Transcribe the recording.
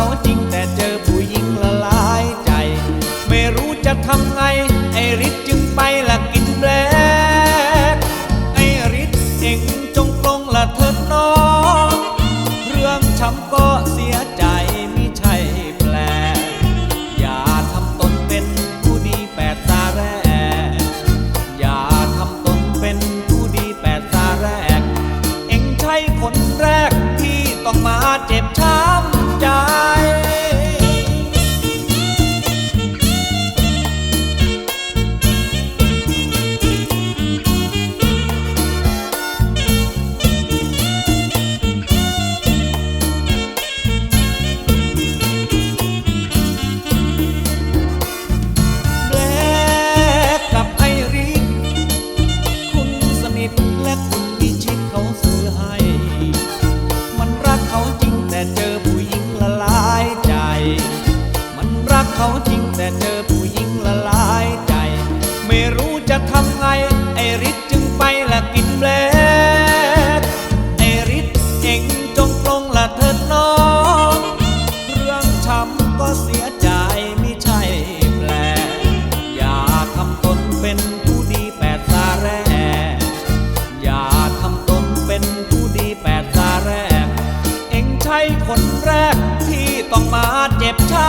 เขาจริงแต่เจอผู้หญิงละลายใจ ไม่รู้จะทำไง ไอ้ฤทธิ์จึงไปละกินแบลกไอ้ฤทธิ์เองจงปลงละเถิดน้อง เรื่องช้ำก็เสียใจไม่ใช่แปลกอย่าทำตนเป็นผู้ดีแปดตาแรก อย่าทำตนเป็นผู้ดีแปดตาแรก เองใช่คนแรกที่ต้องมาเจ็บช้ำ เขาจริงแต่เจอผู้หญิงละลายใจ ไม่รู้จะทำไง ไอริสจึงไปละกินแบลกไอริสเองจงปลงละเถิดน้อง เรื่องช้ำก็เสียใจไม่ใช่แปลกอย่าทำตนเป็นผู้ดีแปดตาแรกอย่าทำตนเป็นผู้ดีแปดตาแรก เองใช่คนแรกที่ต้องมาเจ็บช้ำ